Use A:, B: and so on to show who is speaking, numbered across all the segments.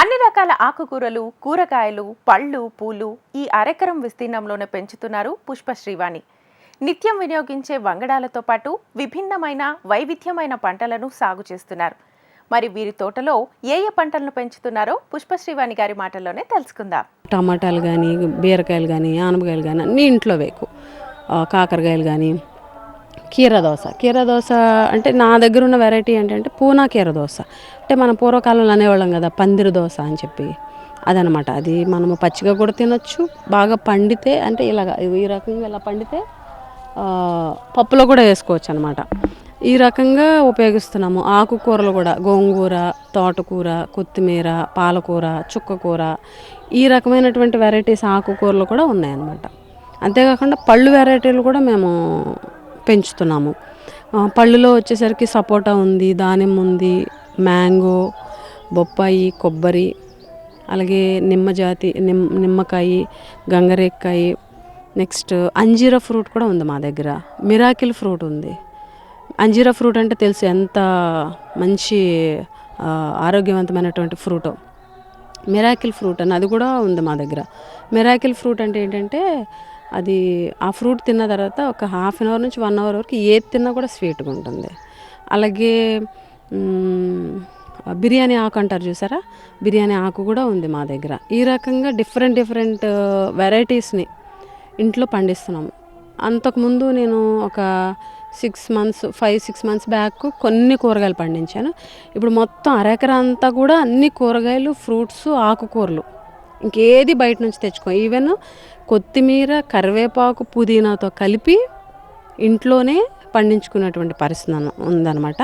A: అన్ని రకాల ఆకుకూరలు కూరగాయలు పళ్ళు పూలు ఈ అరెకరం విస్తీర్ణంలోనే పెంచుతున్నారు పుష్ప శ్రీవాణి. నిత్యం వినియోగించే వంగడాలతో పాటు విభిన్నమైన వైవిధ్యమైన పంటలను సాగు చేస్తున్నారు. మరి వీరి తోటలో ఏ ఏ పంటలను పెంచుతున్నారో పుష్పశ్రీవాణి గారి మాటల్లోనే తెలుసుకుందాం.
B: టమాటాలు కానీ బీరకాయలు కానీ ఆనపకాయలు కానీ అన్నీ ఇంట్లో వేకు కాకరకాయలు కానీ కీర కీరదోస కీర అంటే నా దగ్గర ఉన్న వెరైటీ ఏంటంటే పూనా కీరదోస అంటే మనం పూర్వకాలంలో అనేవాళ్ళం కదా పందిరి దోస అని చెప్పి. అదనమాట. అది మనము పచ్చిగా కూడా తినొచ్చు బాగా పండితే అంటే ఇలాగ ఈ రకంగా ఇలా పండితే పప్పులో కూడా వేసుకోవచ్చు అనమాట ఈ రకంగా ఉపయోగిస్తున్నాము. ఆకుకూరలు కూడా గోంగూర తోటకూర కొత్తిమీర పాలకూర చుక్కకూర ఈ రకమైనటువంటి వెరైటీస్ ఆకుకూరలు కూడా ఉన్నాయన్నమాట. అంతేకాకుండా పళ్ళు వెరైటీలు కూడా మేము పెంచుతున్నాము. పళ్ళులో వచ్చేసరికి సపోటా ఉంది దానిమ్మ ఉంది మ్యాంగో బొప్పాయి కొబ్బరి అలాగే నిమ్మ జాతి నిమ్ నిమ్మకాయ గంగరేక్కాయ నెక్స్ట్ అంజీరా ఫ్రూట్ కూడా ఉంది మా దగ్గర. మిరాకిల్ ఫ్రూట్ ఉంది. అంజీరా ఫ్రూట్ అంటే తెలుసు ఎంత మంచి ఆరోగ్యవంతమైనటువంటి ఫ్రూట్. మిరాకిల్ ఫ్రూట్ అని అది కూడా ఉంది మా దగ్గర. మిరాకిల్ ఫ్రూట్ అంటే ఏంటంటే అది ఆ ఫ్రూట్ తిన్న తర్వాత ఒక హాఫ్ అన్ అవర్ నుంచి వన్ అవర్ వరకు ఏది తిన్నా కూడా స్వీట్గా ఉంటుంది. అలాగే బిర్యానీ ఆకు అంటారు చూసారా? బిర్యానీ ఆకు కూడా ఉంది మా దగ్గర. ఈ రకంగా డిఫరెంట్ డిఫరెంట్ uh, వెరైటీస్ని ఇంట్లో పండిస్తున్నాము అంతకుముందు నేను ఒక six months five six months back కొన్ని కూరగాయలు పండించాను. ఇప్పుడు మొత్తం అరెకరా అంతా కూడా అన్ని కూరగాయలు ఫ్రూట్స్ ఆకుకూరలు. ఇంకేది బయట నుంచి తెచ్చుకో. ఈవెన్ కొత్తిమీర కరివేపాకు పుదీనాతో కలిపి ఇంట్లోనే పండించుకున్నటువంటి పరిస్థితి ఉందన్నమాట.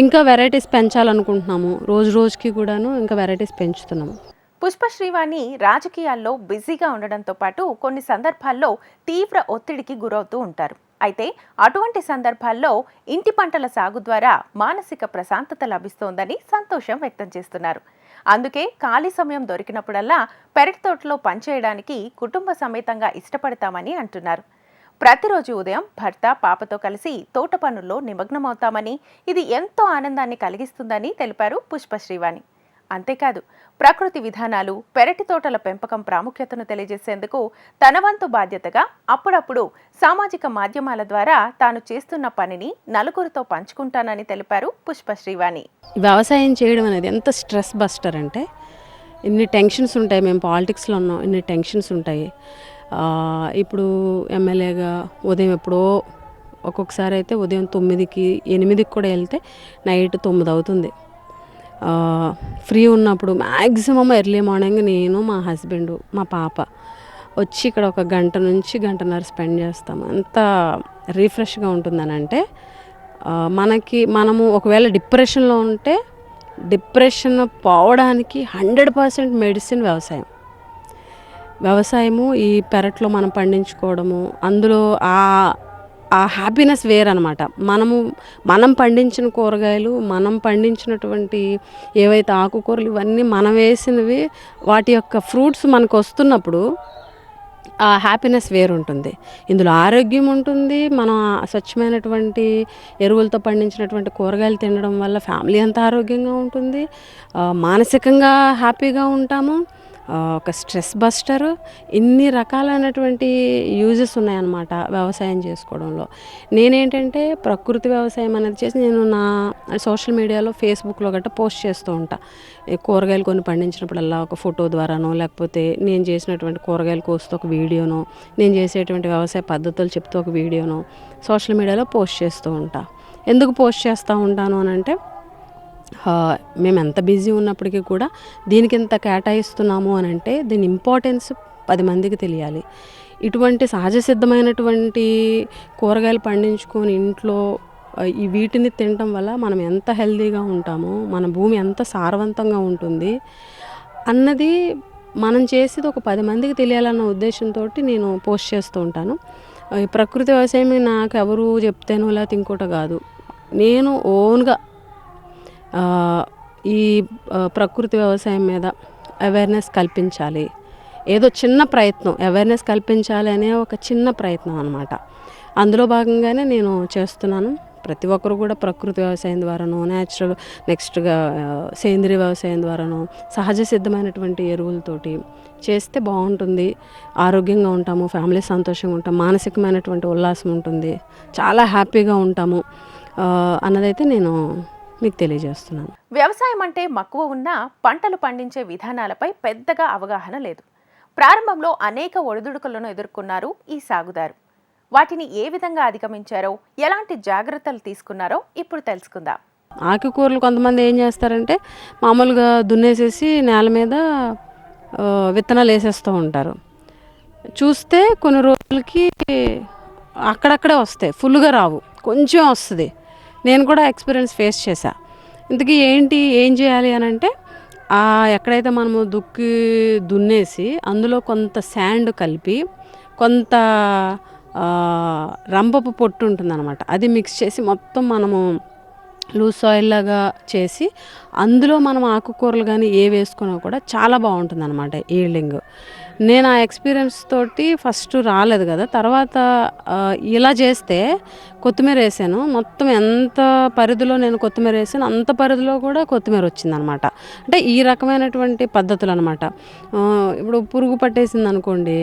B: ఇంకా వెరైటీస్ పెంచాలనుకుంటున్నాము. రోజు రోజుకి కూడాను ఇంకా వెరైటీస్ పెంచుతున్నాము.
A: పుష్ప శ్రీవాణి రాజకీయాల్లో బిజీగా ఉండడంతో పాటు కొన్ని సందర్భాల్లో తీవ్ర ఒత్తిడికి గురవుతూ ఉంటారు. అయితే అటువంటి సందర్భాల్లో ఇంటి పంటల సాగు ద్వారా మానసిక ప్రశాంతత లభిస్తోందని సంతోషం వ్యక్తం చేస్తున్నారు. అందుకే ఖాళీ సమయం దొరికినప్పుడల్లా పెరటి తోటలో పనిచేయడానికి కుటుంబ సమేతంగా ఇష్టపడతామని అంటున్నారు. ప్రతిరోజు ఉదయం భర్త పాపతో కలిసి తోట పనుల్లో నిమగ్నమవుతామని ఇది ఎంతో ఆనందాన్ని కలిగిస్తుందని తెలిపారు పుష్ప శ్రీవాణి అంతేకాదు ప్రకృతి విధానాలు పెరటి తోటల పెంపకం ప్రాముఖ్యతను తెలియజేసేందుకు తన వంతు బాధ్యతగా అప్పుడప్పుడు సామాజిక మాధ్యమాల ద్వారా తాను చేస్తున్న పనిని నలుగురితో పంచుకుంటానని తెలిపారు పుష్ప శ్రీవాణి.
B: వ్యవసాయం చేయడం అనేది ఎంత స్ట్రెస్ బస్టర్ అంటే ఇన్ని టెన్షన్స్ ఉంటాయి మేము పాలిటిక్స్లో ఉన్నాం ఇన్ని టెన్షన్స్ ఉంటాయి. ఇప్పుడు ఎమ్మెల్యేగా ఉదయం ఎప్పుడో ఒక్కొక్కసారి అయితే ఉదయం తొమ్మిదికి ఎనిమిదికి కూడా వెళ్తే నైట్ తొమ్మిది అవుతుంది. ఫ్రీ ఉన్నప్పుడు మ్యాక్సిమం ఎర్లీ మార్నింగ్ నేను మా హస్బెండ్ మా పాప వచ్చి ఇక్కడ ఒక గంట నుంచి గంటన్నర స్పెండ్ చేస్తాము ఎంత రీఫ్రెష్గా ఉంటుందని అంటే మనకి మనము ఒకవేళ డిప్రెషన్లో ఉంటే డిప్రెషన్ పోవడానికి హండ్రెడ్ పర్సెంట్ మెడిసిన్ వ్యవసాయం. వ్యవసాయము ఈ పెరట్లో మనం పండించుకోవడము అందులో ఆ ఆ హ్యాపీనెస్ వేరనమాట మనము మనం పండించిన కూరగాయలు మనం పండించినటువంటి ఏవైతే ఆకుకూరలు ఇవన్నీ మనం వేసినవి వాటి యొక్క ఫ్రూట్స్ మనకు వస్తున్నప్పుడు ఆ హ్యాపీనెస్ వేరుంటుంది. ఇందులో ఆరోగ్యం ఉంటుంది. మనం స్వచ్ఛమైనటువంటి ఎరువులతో పండించినటువంటి కూరగాయలు తినడం వల్ల ఫ్యామిలీ అంతా ఆరోగ్యంగా ఉంటుంది. మానసికంగా హ్యాపీగా ఉంటాము. ఒక స్ట్రెస్ బస్టర్. ఇన్ని రకాలైనటువంటి యూజెస్ ఉన్నాయన్నమాట వ్యవసాయం చేసుకోవడంలో. నేనేంటంటే ప్రకృతి వ్యవసాయం అనేది చేసి నేను నా సోషల్ మీడియాలో ఫేస్బుక్లో గట్రా పోస్ట్ చేస్తూ ఉంటా. కూరగాయలు కొన్ని పండించినప్పుడల్లా ఒక ఫోటో ద్వారానో లేకపోతే నేను చేసినటువంటి కూరగాయలు కోస్తూ ఒక వీడియోనో నేను చేసేటువంటి వ్యవసాయ పద్ధతులు చెప్తూ ఒక వీడియోనో సోషల్ మీడియాలో పోస్ట్ చేస్తూ ఉంటా. ఎందుకు పోస్ట్ చేస్తూ ఉంటాను అని అంటే మేము ఎంత బిజీ ఉన్నప్పటికీ కూడా దీనికి ఎంత కేటాయిస్తున్నాము అని అంటే దీని ఇంపార్టెన్స్ పది మందికి తెలియాలి. ఇటువంటి సహజ సిద్ధమైనటువంటి కూరగాయలు పండించుకొని ఇంట్లో ఈ వీటిని తినటం వల్ల మనం ఎంత హెల్తీగా ఉంటామో మన భూమి ఎంత సారవంతంగా ఉంటుంది అన్నది మనం చేసేది ఒక పది మందికి తెలియాలన్న ఉద్దేశంతో నేను పోస్ట్ చేస్తూ ఉంటాను. ఈ ప్రకృతి వ్యవసాయం నాకు ఎవరు చెప్తేనో లేకపోతే ఇంకోట కాదు. నేను ఓన్గా ఈ ప్రకృతి వ్యవసాయం మీద అవేర్నెస్ కల్పించాలి. ఏదో చిన్న ప్రయత్నం అవేర్నెస్ కల్పించాలి అనే ఒక చిన్న ప్రయత్నం అనమాట అందులో భాగంగానే నేను చేస్తున్నాను. ప్రతి ఒక్కరు కూడా ప్రకృతి వ్యవసాయం ద్వారాను న్యాచురల్ నెక్స్ట్గా సేంద్రీయ వ్యవసాయం ద్వారాను సహజ సిద్ధమైనటువంటి ఎరువులతోటి చేస్తే బాగుంటుంది. ఆరోగ్యంగా ఉంటాము ఫ్యామిలీ సంతోషంగా ఉంటాం మానసికమైనటువంటి ఉల్లాసం ఉంటుంది. చాలా హ్యాపీగా ఉంటాము. అన్నదైతే నేను మీకు తెలియజేస్తున్నాను.
A: వ్యవసాయం అంటే మక్కువ ఉన్నా పంటలు పండించే విధానాలపై పెద్దగా అవగాహన లేదు. ప్రారంభంలో అనేక ఒడిదుడుకులను ఎదుర్కొన్నారు ఈ సాగుదారు. వాటిని ఏ విధంగా అధిగమించారో ఎలాంటి జాగ్రత్తలు తీసుకున్నారో ఇప్పుడు తెలుసుకుందాం.
B: ఆకుకూరలు కొంతమంది ఏం చేస్తారంటే మామూలుగా దున్నేసేసి నేల మీద విత్తనాలు వేసేస్తూ ఉంటారు. చూస్తే కొన్ని రోజులకి అక్కడక్కడే వస్తాయి ఫుల్గా రావు కొంచెం వస్తుంది. నేను కూడా ఎక్స్పీరియన్స్ ఫేస్ చేశా. ఇంతకీ ఏంటి ఏం చేయాలి అని అంటే ఎక్కడైతే మనము దుక్కి దున్నేసి అందులో కొంత శాండ్ కలిపి కొంత రంపపు పొట్టు ఉంటుందన్నమాట. అది మిక్స్ చేసి మొత్తం మనము లూజ్ సాయిల్ లాగా చేసి అందులో మనం ఆకుకూరలు కానీ ఏ వేసుకున్నా కూడా చాలా బాగుంటుంది అనమాట ఈల్డింగ్. నేను ఆ ఎక్స్పీరియన్స్ తోటి ఫస్ట్ రాలేదు కదా తర్వాత ఇలా చేస్తే కొత్తిమీర వేసాను. మొత్తం ఎంత పరిధిలో నేను కొత్తిమీర వేసాను అంత పరిధిలో కూడా కొత్తిమీర వచ్చిందనమాట అంటే ఈ రకమైనటువంటి పద్ధతులు అనమాట ఇప్పుడు పురుగు పట్టేసింది అనుకోండి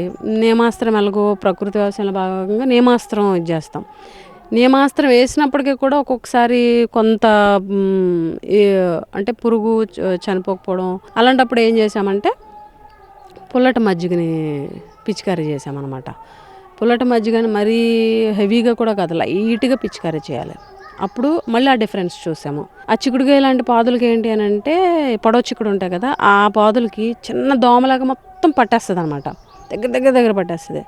B: నేమాస్త్రం ఎలాగో ప్రకృతి వ్యవసాయంలో భాగంగా నేమాస్త్రం ఇది చేస్తాం. నియమాస్త్రం వేసినప్పటికీ కూడా ఒక్కొక్కసారి కొంత అంటే పురుగు చనిపోకపోవడం అలాంటప్పుడు ఏం చేసామంటే పుల్లటి మజ్జిగని పిచికారీ చేసామన్నమాట పుల్లటి మజ్జిగని మరీ హెవీగా కూడా కాదు లైట్గా పిచికారీ చేయాలి. అప్పుడు మళ్ళీ ఆ డిఫరెన్స్ చూసాము. ఆ చిక్కుడుకాయ ఇలాంటి పాదులకి ఏంటి అని అంటే పొడవ చిక్కుడు ఉంటాయి కదా ఆ పాదులకి చిన్న దోమలాగా మొత్తం పట్టేస్తుంది అనమాట దగ్గర దగ్గర దగ్గర పట్టేస్తుంది.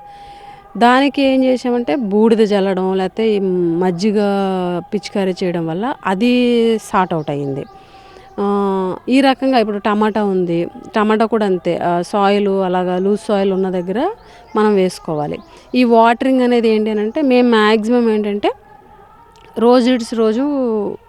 B: దానికి ఏం చేసామంటే బూడిద చల్లడం లేకపోతే మజ్జిగ పిచికారీ చేయడం వల్ల అది సార్ట్ అవుట్ అయ్యింది. ఈ రకంగా ఇప్పుడు టమాటా ఉంది. టమాటా కూడా అంతే. సాయిల్ అలాగా లూజ్ సాయిల్ ఉన్న దగ్గర మనం వేసుకోవాలి. ఈ వాటరింగ్ అనేది ఏంటి అని అంటే మేము మ్యాక్సిమం ఏంటంటే రోజు ఇడ్స్ రోజు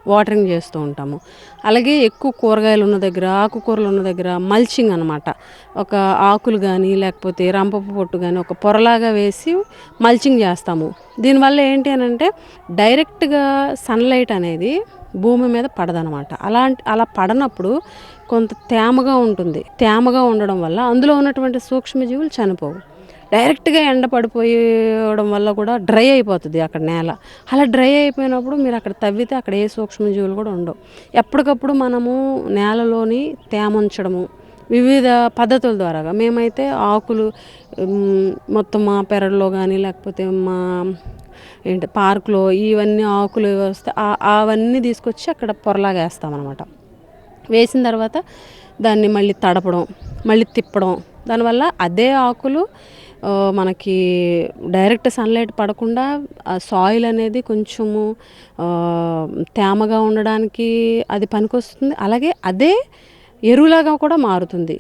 B: వాటరింగ్ చేస్తూ ఉంటాము. అలాగే ఎక్కువ కూరగాయలు ఉన్న దగ్గర ఆకుకూరలు ఉన్న దగ్గర మల్చింగ్ అనమాట ఒక ఆకులు కానీ లేకపోతే రంపపు పొట్టు కానీ ఒక పొరలాగా వేసి మల్చింగ్ చేస్తాము. దీనివల్ల ఏంటి అని అంటే డైరెక్ట్గా సన్లైట్ అనేది భూమి మీద పడదనమాట అలాంటి అలా పడనప్పుడు కొంత తేమగా ఉంటుంది. తేమగా ఉండడం వల్ల అందులో ఉన్నటువంటి సూక్ష్మజీవులు చనిపోవు. డైరెక్ట్గా ఎండ పడిపోయడం వల్ల కూడా డ్రై అయిపోతుంది అక్కడ నేల. అలా డ్రై అయిపోయినప్పుడు మీరు అక్కడ తవ్వితే అక్కడ ఏ సూక్ష్మజీవులు కూడా ఉండవు. ఎప్పటికప్పుడు మనము నేలలోని తేమ ఉంచడము వివిధ పద్ధతుల ద్వారా మేమైతే ఆకులు మొత్తం మా పెరడులో కానీ లేకపోతే మా ఏంటి పార్కులో ఇవన్నీ ఆకులు వస్తే అవన్నీ తీసుకొచ్చి అక్కడ పొరలాగా వేస్తామన్నమాట. వేసిన తర్వాత దాన్ని మళ్ళీ తడపడం మళ్ళీ తిప్పడం. దానివల్ల అదే ఆకులు మనకి డైరెక్ట్ సన్లైట్ పడకుండా ఆ సాయిల్ అనేది కొంచెము తేమగా ఉండడానికి అది పనికొస్తుంది. అలాగే అదే ఎరువులాగా కూడా మారుతుంది.